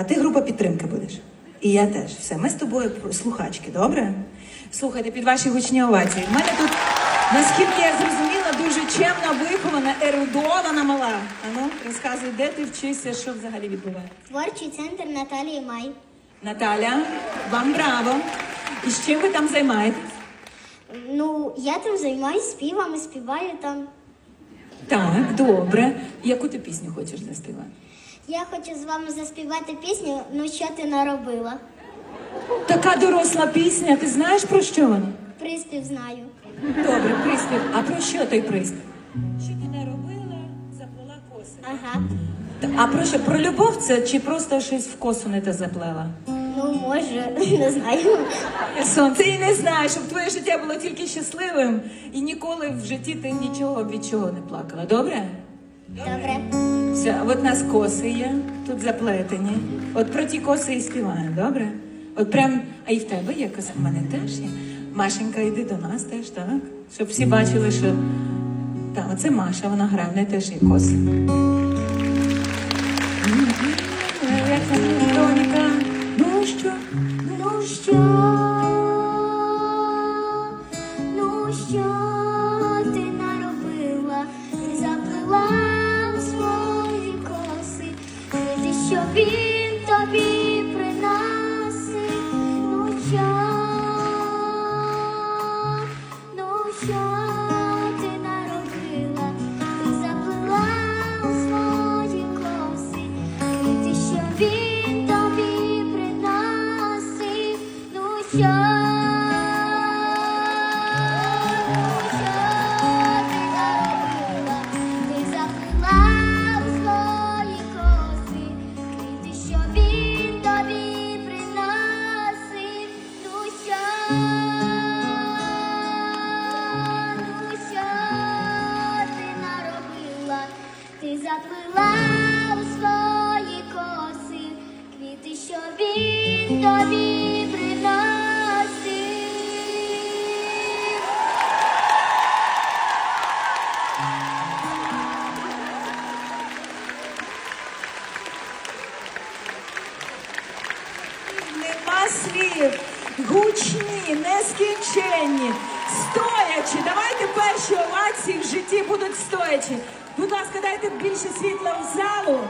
А ти група підтримки будеш. І я теж. Все, ми з тобою слухачки, добре? Слухайте, під ваші гучні овації. В мене тут, наскільки я зрозуміла, дуже чемна, вихована, ерудована мала. Ану, розказуй, де ти вчишся, що взагалі відбувається. Творчий центр Наталії Май. Наталя, вам браво. І з чим ви там займаєтесь? Ну, я там займаюся співами, співаю там. Так, добре. Яку ти пісню хочеш заспівати? Я хочу з вами заспівати пісню Ну що ти наробила? Така доросла пісня, ти знаєш про що вона? Приспів знаю. Добре, приспів. А про що той приспів? Що ти не робила, заплела коси. Ага. А про що? Про любов це чи просто щось в косу не те заплела? Ну, може, не знаю. Сонце і не знаєш, щоб твоє життя було тільки щасливим і ніколи в житті ти нічого від чого не плакала. Добре? Добре. Все, от нас коси є, тут заплетені. От про ті коси і співаємо, добре? От прям, а і в тебе є коса, в мене теж є. Машенька, йди до нас теж, так? Щоб всі бачили, що. Так, оце Маша, вона грає, в неї теж є коси. Як там Ну що? Ну що? Ну що він тобі приносить. Ну що? Слів, гучні, нескінченні, стоячі. Давайте перші овації в житті будуть стоячі. Будь ласка, дайте більше світла в залу.